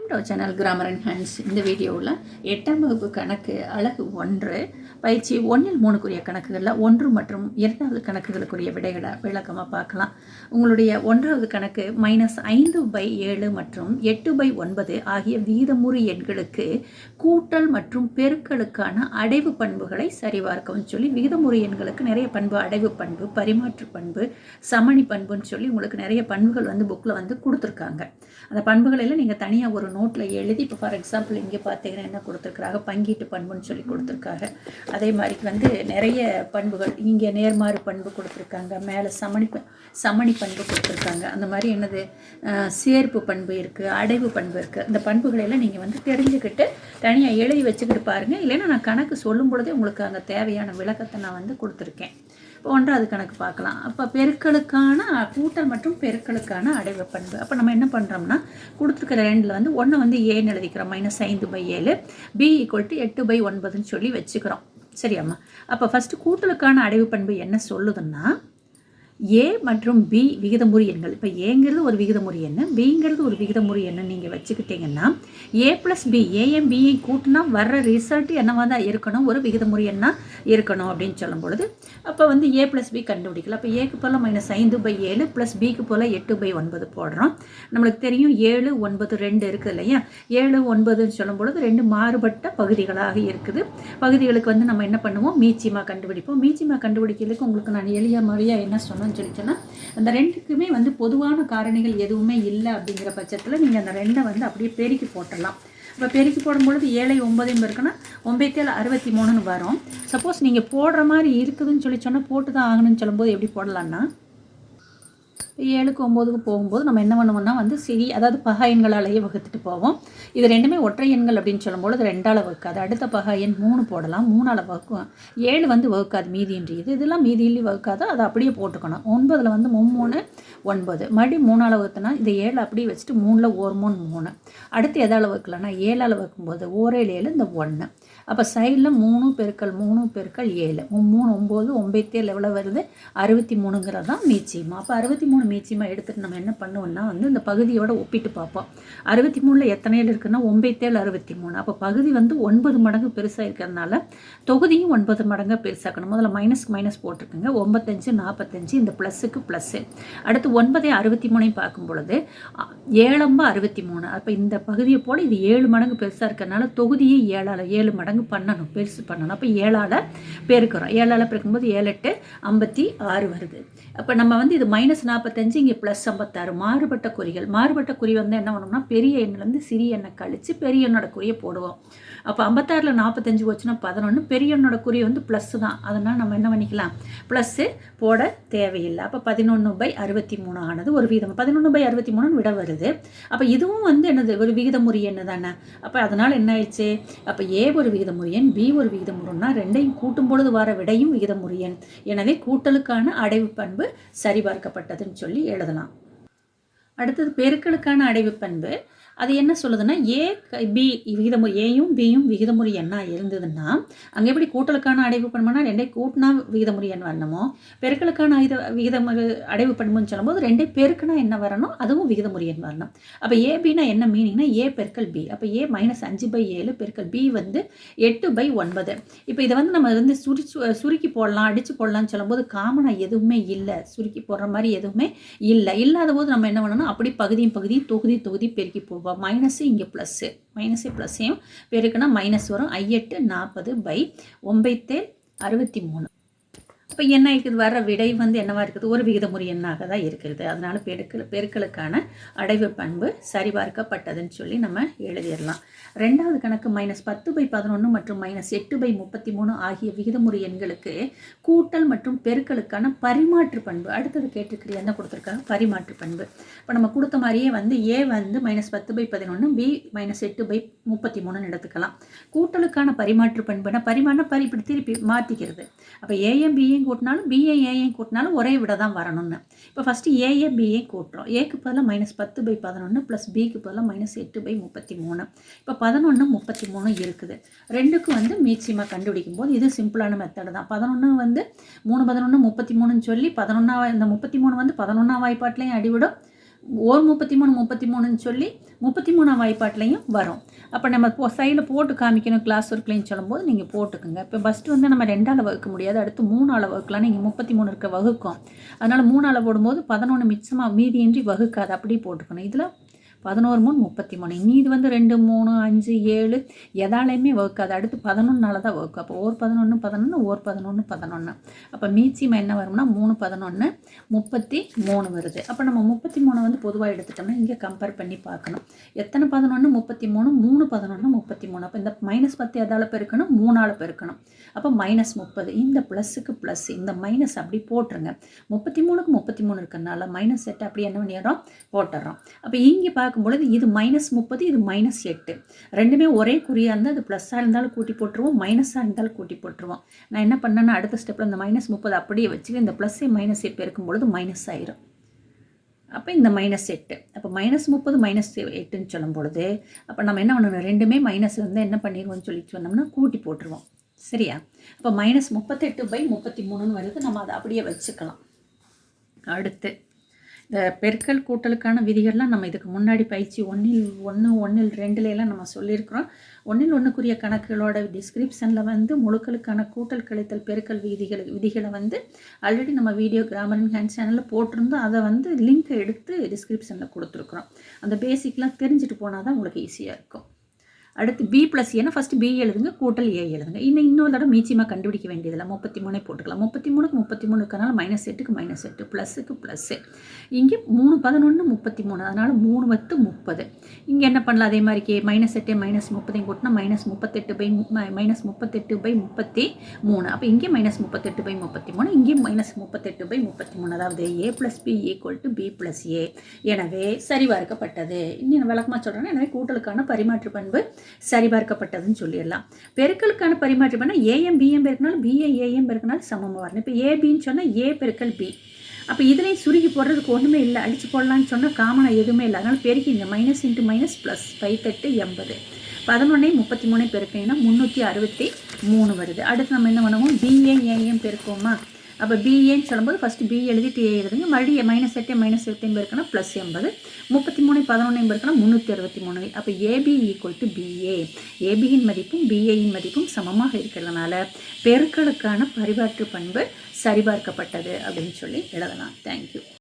Welcome to channel grammar and hands இந்த வீடியோவில் எட்டாம் வகுப்பு கணக்கு அழகு ஒன்று பயிற்சி ஒன்றில் மூணுக்குரிய கணக்குகளில் ஒன்று மற்றும் இரண்டாவது கணக்குகளுக்குரிய விடைகளை விளக்கமாக பார்க்கலாம். உங்களுடைய ஒன்றாவது கணக்கு மைனஸ் ஐந்து பை ஏழு மற்றும் எட்டு பை ஒன்பது ஆகிய வீதமுறு எண்களுக்கு கூட்டல் மற்றும் பெருக்களுக்கான அடைவு பண்புகளை சரிபார்க்கவும் சொல்லி விகிதமுறு எண்களுக்கு நிறைய பண்பு அடைவு பண்பு பரிமாற்று பண்பு சமணி பண்புன்னு சொல்லி உங்களுக்கு நிறைய பண்புகள் வந்து புக்கில் வந்து கொடுத்துருக்காங்க. அந்த பண்புகளில் நீங்கள் தனியாக ஒரு நோட்டில் எழுதி இப்போ ஃபார் எக்ஸாம்பிள் இங்கே பார்த்தீங்கன்னா என்ன கொடுத்துருக்குறாங்க? பங்கீட்டு பண்புன்னு சொல்லி கொடுத்துருக்காங்க. அதே மாதிரி வந்து நிறைய பண்புகள் இங்கே நேர்மாறு பண்பு கொடுத்துருக்காங்க மேலே சமணி சமணி பண்பு கொடுத்துருக்காங்க. அந்த மாதிரி என்னது? சேர்ப்பு பண்பு இருக்குது அடைவு பண்பு இருக்குது இந்த பண்புகளை எல்லாம் நீங்கள் வந்து தெரிஞ்சுக்கிட்டு தனியாக எழுதி வச்சுக்கிட்டு பாருங்கள் இல்லைன்னா நான் கணக்கு சொல்லும் பொழுதே உங்களுக்கு அங்கே தேவையான விளக்கத்தை நான் வந்து கொடுத்துருக்கேன். இப்போ ஒன்றாவது கணக்கு பார்க்கலாம். அப்போ பெருக்களுக்கான கூட்டல் மற்றும் பெருக்களுக்கான அடைவு பண்பு. அப்போ நம்ம என்ன பண்ணுறோம்னா கொடுத்துருக்கிற ரெண்டில் வந்து ஒன்று வந்து ஏன்னு எழுதிக்கிறோம். மைனஸ் ஐந்து பை ஏழு. பி ஈக்குவல் டு எட்டு பை ஒன்பதுன்னு சொல்லி வச்சுக்கிறோம். சரியாம்மா? அப்போ ஃபஸ்ட்டு கூட்டலுக்கான அடைவு பண்பு என்ன சொல்லுதுன்னா ஏ மற்றும் பி விகிதமுறி எண்கள். இப்போ ஏங்கிறது ஒரு விகிதமுறி எண்ணு பிங்கிறது ஒரு விகிதமுறி எண்ணு நீங்கள் வச்சுக்கிட்டீங்கன்னா A plus B A M B I கூட்டினா வர்ற ரிசல்ட் என்னவாக தான் இருக்கணும்? ஒரு விகிதமுறி எண்ணா இருக்கணும் அப்படின்னு சொல்லும் பொழுது அப்போ வந்து ஏ ப்ளஸ் பி கண்டுபிடிக்கலாம். அப்போ ஏக்கு போல் மைனஸ் ஐந்து பை ஏழு ப்ளஸ் பிக்கு போல் எட்டு பை ஒன்பது போடுறோம். நம்மளுக்கு தெரியும் ஏழு ஒன்பது ரெண்டு இருக்குது இல்லையா? ஏழு ஒன்பதுன்னு சொல்லும் பொழுது ரெண்டு மாறுபட்ட பகுதிகளாக இருக்குது. பகுதிகளுக்கு வந்து நம்ம என்ன பண்ணுவோம்? மீச்சிமா கண்டுபிடிப்போம். மீச்சிமா கண்டுபிடிக்கிறதுக்கு உங்களுக்கு நான் எளிய முறையாக என்ன சொன்னேன்? அப்படின்னு சொல்லி சொன்னால் அந்த ரெண்டுக்குமே வந்து பொதுவான காரணிகள் எதுவுமே இல்லை அப்படிங்கிற பட்சத்தில் நீங்கள் அந்த ரெண்டை வந்து அப்படியே பெருக்கி போட்டுடலாம். இப்போ பெருக்கி போடும்பொழுது ஏழை ஒன்பதையும் இருக்குன்னா ஒம்பத்தேழு அறுபத்தி மூணுன்னு வரும். சப்போஸ் நீங்கள் போடுற மாதிரி இருக்குதுன்னு சொல்லி சொன்னால் போட்டு தான் ஆகணும்னு சொல்லும்போது எப்படி போடலான்னா ஏழுக்கு ஒம்போதுக்கு போகும்போது நம்ம என்ன பண்ணுவோம்னா வந்து சிறி அதாவது பகா எண்களாலேயே வகுத்துட்டு போவோம். இது ரெண்டுமே ஒற்றை எண்கள் அப்படின்னு சொல்லும்போது ரெண்டால் வகுக்காது. அடுத்த பகா எண் மூணு போடலாம். மூணால் வகுக்கும் ஏழு வந்து வகுக்காது மீதின்றது. இதெல்லாம் மீதியிலையும் வகுக்காது. அதை அப்படியே போட்டுக்கணும். ஒன்பதில் வந்து மும்மூணு ஒன்பது. மறுபடியும் மூணால் வகுத்துனா இந்த ஏழு அப்படியே வச்சுட்டு மூணில் ஒரு மூணு மூணு. அடுத்து எதால் வகுக்கலாம்னா ஏழால் வகுக்கும்போது ஓரேழு ஏழு இந்த ஒன்று அப்போ சைடில் மூணு பெருக்கள் மூணு பெருக்கள் ஏழு. மூணு ஒம்பது ஒம்பத்தேழு எவ்வளோ வருது? அறுபத்தி மூணுங்கிறது தான் நிச்சயமாக அப்போ அறுபத்தி மூணு மீச்சியமா எடுத்துகிட்டு நம்ம என்ன பண்ணுவோம்னா வந்து இந்த பகுதியோட ஒப்பிட்டு பார்ப்போம். அறுபத்தி மூணில் எத்தனையில் இருக்குன்னா ஒம்பத்தேழு அறுபத்தி மூணு அப்போ பகுதி வந்து ஒன்பது மடங்கு பெருசாக இருக்கிறதுனால தொகுதியும் ஒன்பது மடங்கு பெருசாக்கணும். முதல்ல மைனஸ்க்கு மைனஸ் போட்டிருக்குங்க. ஒம்பத்தஞ்சு நாற்பத்தஞ்சு இந்த ப்ளஸ்ஸுக்கு ப்ளஸ்ஸு அடுத்து ஒன்பதே அறுபத்தி மூணையும் பார்க்கும் பொழுது ஏழம்பா அறுபத்தி மூணு அப்போ இந்த பகுதியை போல் இது ஏழு மடங்கு பெருசாக இருக்கிறதுனால தொகுதியை ஏழால் ஏழு மடங்கு பண்ணணும். பெருசு பண்ணணும். அப்போ ஏழால் பெருக்கிறோம். ஏழால் பெருக்கும்போது ஏழு எட்டு ஐம்பத்தி ஆறு வருது. அப்போ நம்ம வந்து இது மைனஸ் நாற்பத்தஞ்சு இங்கே ப்ளஸ் ஐம்பத்தாறு. மாறுபட்ட குறிகள். மாறுபட்ட குறி வந்து என்ன பண்ணோம்னா பெரிய எண்ணிலேருந்து சிறிய எண்ணை கழித்து பெரிய எண்ணோட குறியை போடுவோம். அப்போ ஐம்பத்தாறில் நாற்பத்தஞ்சு போச்சுன்னா பதினொன்று பெரிய எண்ணோட குறி வந்து ப்ளஸ்ஸு தான். அதனால் நம்ம என்ன பண்ணிக்கலாம்? ப்ளஸ்ஸு போட தேவையில்லை. அப்போ பதினொன்று பை அறுபத்தி மூணு ஆனது ஒரு விகிதம் பதினொன்று பை அறுபத்தி மூணுன்னு விட வருது. அப்போ இதுவும் வந்து என்னது? ஒரு விகிதமுறி எண்ணு தானே. அப்போ அதனால் என்ன ஆயிடுச்சு? அப்போ ஏ ஒரு விகிதமுறி எண் பி ஒரு விகிதமுறைன்னா ரெண்டையும் கூட்டும் பொழுது வர விடையும் விகிதமுறி எண். எனவே கூட்டலுக்கான அடைவு பண்பு சரிபார்க்கப்பட்டதுன்னு சொல்லி எழுதலாம். அடுத்தது பெருக்களுக்கான அடைவு பண்பு. அது என்ன சொல்லுதுன்னா ஏ க- பி விகிதமுறை ஏயும் பியும் விகிதமுறை எண்ணா இருந்ததுன்னா அங்கே எப்படி கூட்டலுக்கான அடைவு பண்புனா ரெண்டே கூட்டினா விகிதமுறை எண் வரணுமோ பெருக்களுக்கான ஐத விகிதமுறை அடைவு பண்புன்னு சொல்லும்போது ரெண்டே பெருக்குனா என்ன வரணும்? அதுவும் விகிதமுறை எண் வரணும். அப்போ ஏ என்ன மீனிங்னா ஏ பெருக்கல் பி. அப்போ ஏ மைனஸ் அஞ்சு பை ஏழு பெருக்கல் பி வந்து எட்டு பை ஒன்பது. இப்போ இதை வந்து நம்ம வந்து சுரி சுருக்கி போடலாம் அடித்து போடலாம்னு சொல்லும்போது காமனாக எதுவுமே இல்லை. சுருக்கி போடுற மாதிரி எதுவுமே இல்லை. இல்லாத போது நம்ம என்ன பண்ணணும்? அப்படி பகுதியும் பகுதியும் தொகுதி தொகுதி பெருக்கி போவோம். மைனஸு இங்கே ப்ளஸ்ஸு மைனஸு ப்ளஸ்ஸையும் பெருக்குனா மைனஸ் வரும். ஐயெட்டு நாற்பது பை ஒம்பைத்தேழ் அறுபத்தி மூணு. இப்போ என்ன இருக்குது? வர விடை வந்து என்னவாக இருக்குது? ஒரு விகிதமுறை எண்ணாக தான் இருக்கிறது அதனால் பெருக்கல் பெருக்கலுக்கான அடைவு பண்பு சரிபார்க்கப்பட்டதுன்னு சொல்லி நம்ம எழுதிடலாம். ரெண்டாவது கணக்கு மைனஸ் பத்து பை பதினொன்று மற்றும் மைனஸ் எட்டு பை முப்பத்தி மூணு ஆகிய விகிதமுறை எண்களுக்கு கூட்டல் மற்றும் பெருக்கலுக்கான பரிமாற்று பண்பு. அடுத்தது கேட்டிருக்கிற என்ன கொடுத்துருக்காங்க? பரிமாற்று பண்பு. இப்போ நம்ம கொடுத்த மாதிரியே வந்து ஏ வந்து மைனஸ் பத்து பை பதினொன்று பி மைனஸ் எட்டு பை முப்பத்தி மூணுன்னு எடுத்துக்கலாம். கூட்டலுக்கான பரிமாற்று பண்புனா பரிமாண பரி இப்படி திருப்பி மாற்றிக்கிறது அப்போ ஏஎம் கூட்டினாலும் பிஏ கூட்டினாலும் ஒரே விட தான் வரணும்னு. இப்போ ஃபஸ்ட்டு ஏஏ பிஏ கூட்டுறோம். ஏக்கு பதிலாக மைனஸ் பத்து பை பதினொன்று ப்ளஸ் பிக்கு பதிலாக மைனஸ் எட்டு பை முப்பத்தி மூணு இப்போ பதினொன்று முப்பத்தி மூணு இருக்குது. ரெண்டுக்கும் வந்து மீச்சியமாக கண்டுபிடிக்கும் போது இது சிம்பிளான மெத்தடு தான். பதினொன்று வந்து மூணு பதினொன்று முப்பத்தி மூணுன்னு சொல்லி பதினொன்றாவது இந்த முப்பத்தி மூணு வந்து பதினொன்றாம் வாய்ப்பாட்டிலையும் அடிவிடும் ஓர் முப்பத்தி மூணு முப்பத்தி மூணுன்னு சொல்லி முப்பத்தி மூணாம் வாய்ப்பாட்டிலையும் வரும். அப்போ நம்ம போ சைடில் போட்டு காமிக்கணும் கிளாஸ் ஒர்க்லையும் சொல்லும்போது நீங்கள் போட்டுக்குங்க. இப்போ ஃபஸ்ட்டு வந்து நம்ம ரெண்டால் வகுக்க முடியாது அடுத்து மூணால் வகுக்கலாம் நீங்கள் முப்பத்தி மூணு இருக்க வகுக்கும். அதனால் மூணால் போடும்போது பதினொன்று மிச்சமாக மீதியின்றி வகுக்காது அப்படியே போட்டுக்கணும். இதில் பதினோரு மூணு முப்பத்தி மூணு. இனி இது வந்து ரெண்டு மூணு அஞ்சு ஏழு. எதாலையுமே வகுக்காது அடுத்து பதினொன்றால் தான் வகுக்கும் அப்போ ஓர் பதினொன்று பதினொன்று ஓர் பதினொன்று பதினொன்று அப்போ மீச்சியம் என்ன வரும்னா மூணு பதினொன்று முப்பத்தி மூணு வருது. அப்போ நம்ம முப்பத்தி மூணு வந்து பொதுவாக எடுத்துட்டோம்னா இங்கே கம்பேர் பண்ணி பார்க்கணும். எத்தனை பதினொன்று முப்பத்தி மூணு மூணு பதினொன்று முப்பத்தி மூணு. அப்போ இந்த மைனஸ் பத்து எதால் பெருக்கணும்? மூணால் பெருக்கணும். அப்போ மைனஸ் முப்பது. இந்த ப்ளஸ்ஸுக்கு ப்ளஸ் இந்த மைனஸ் அப்படி போட்டுருங்க. முப்பத்தி மூணுக்கு முப்பத்தி மூணு இருக்கிறனால மைனஸ் எட்டு அப்படி என்ன பண்ணிடுறோம்? போட்டுடுறோம். அப்போ இங்கே பார்க்க பார்க்கும் பொழுது இது மைனஸ் முப்பது இது மைனஸ் எட்டு. ரெண்டுமே ஒரே குறியாக இருந்தால் அது ப்ளஸ்ஸாக இருந்தாலும் கூட்டி போட்டுருவோம் மைனஸாக இருந்தாலும் கூட்டி போட்டுருவோம். நான் என்ன பண்ணேன்னா அடுத்த ஸ்டெப்பில் இந்த மைனஸ் முப்பது அப்படியே வச்சுக்க இந்த ப்ளஸ்ஸே மைனஸ் பெருக்கும் பொழுது மைனஸ் ஆயிரும். அப்போ இந்த மைனஸ் எட்டு. அப்போ மைனஸ் முப்பது மைனஸ் எட்டுன்னு சொல்லும் பொழுது அப்போ நம்ம என்ன பண்ணணும்? ரெண்டுமே மைனஸ் வந்து என்ன பண்ணிடுவோம்னு சொல்லி சொன்னோம்னா கூட்டி போட்டுருவோம். சரியா? அப்போ மைனஸ் முப்பத்தெட்டு பை முப்பத்தி மூணுன்னு வருது. நம்ம அதை அப்படியே வச்சுக்கலாம். அடுத்து. இந்த பெருக்கல் கூட்டலுக்கான விதிகள்லாம் நம்ம இதுக்கு முன்னாடி பயிற்சி ஒன்றில் ஒன்று ஒன்றில் ரெண்டுலையெல்லாம் எல்லாம் நம்ம சொல்லியிருக்கிறோம். ஒன்றில் ஒன்றுக்குரிய கணக்குகளோட டிஸ்கிரிப்ஷனில் வந்து முழுக்களுக்கான கூட்டல் கழித்தல் பெருக்கல் விதிகள் விதிகளை வந்து ஆல்ரெடி நம்ம வீடியோ கிராமர் அண்ட் ஹேண்ட் சேனலில் போட்டிருந்தோம் அதை வந்து லிங்க் எடுத்து டிஸ்கிரிப்ஷனில் கொடுத்துருக்குறோம். அந்த பேசிக்லாம் தெரிஞ்சுட்டு போனால் தான் உங்களுக்கு ஈஸியாக இருக்கும். அடுத்து பி ப்ளஸ் ஏன்னா ஃபஸ்ட்டு பி எழுதுங்க கூட்டல் ஏ எழுதுங்க. இன்னும் இன்னொரு தடவை மீச்சியமாக கண்டுபிடிக்க வேண்டியதில்லை. முப்பத்தி மூணே போட்டுக்கலாம். முப்பத்தி மூணுக்கு முப்பத்தி மூணு இருக்கனால மைனஸ் எட்டுக்கு மைனஸ் எட்டு ப்ளஸுக்கு ப்ளஸ்ஸு இங்கே மூணு பதினொன்று முப்பத்தி மூணு அதனால் மூணு பத்து முப்பது. இங்கே என்ன பண்ணலாம்? அதே மாதிரி கே மைனஸ் எட்டு மைனஸ் முப்பதையும் கூட்டினா மைனஸ் முப்பத்தெட்டு பை மைனஸ் முப்பத்தெட்டு பை முப்பத்தி மூணு அப்போ இங்கே மைனஸ் முப்பத்தெட்டு பை முப்பத்தி மூணு இங்கே மைனஸ் முப்பத்தெட்டு பை முப்பத்தி மூணு அதாவது A plus B equal to B plus A எனவே சரிபார்க்கப்பட்டது. இன்னும் விளக்கமாக சொல்கிறேன்னா எனவே கூட்டலுக்கான பரிமாற்று பண்பு சரிபார்க்கப்பட்டதுன்னு சொல்லிடலாம். பெருக்கலுக்கான பரிமாற்றம் பண்ணால் ஏஎம் பிஎம் பெருக்கினாலும் பிஏ ஏஎம் பெருக்கினாலும் சமமாக வரணும். இப்போ ஏபின்னு சொன்னால் ஏ பெருக்கல் பி அப்போ இதுலேயும் சுருக்கி போடுறதுக்கு ஒன்றுமே இல்லை. அடித்து போடலான்னு சொன்னால் காமனாக எதுவுமே இல்லை. அதனால் பெருக்கிங்க மைனஸ் இன்ட்டு மைனஸ் ப்ளஸ் பைத்தெட்டு எண்பது. பதினொன்னே முப்பத்தி மூணே பெருக்கினீங்கன்னா முந்நூற்றி அறுபத்தி மூணு வருது. அடுத்து நம்ம என்ன பண்ணுவோம்? பிஏ ஏஎம் பெருக்கோமா அப்போ பிஏன்னு சொல்லும்போது ஃபஸ்ட்டு பி எழுதிட்டு ஏ எழுதுங்க. மறுபடியும் மைனஸ் எட்டு மைனஸ் எட்டு இருக்குன்னா ப்ளஸ் எண்பது. முப்பத்தி மூணு பதினொன்று இருக்குன்னா முந்நூற்றி அறுபத்தி மூணு அப்போ A B equal to B A ஏபியின் மதிப்பும் பிஏயின் மதிப்பும் சமமாக இருக்கிறதுனால பெருக்களுக்கான பரிபாற்று பண்பு சரிபார்க்கப்பட்டது அப்படின்னு சொல்லி எழுதலாம். தேங்க்யூ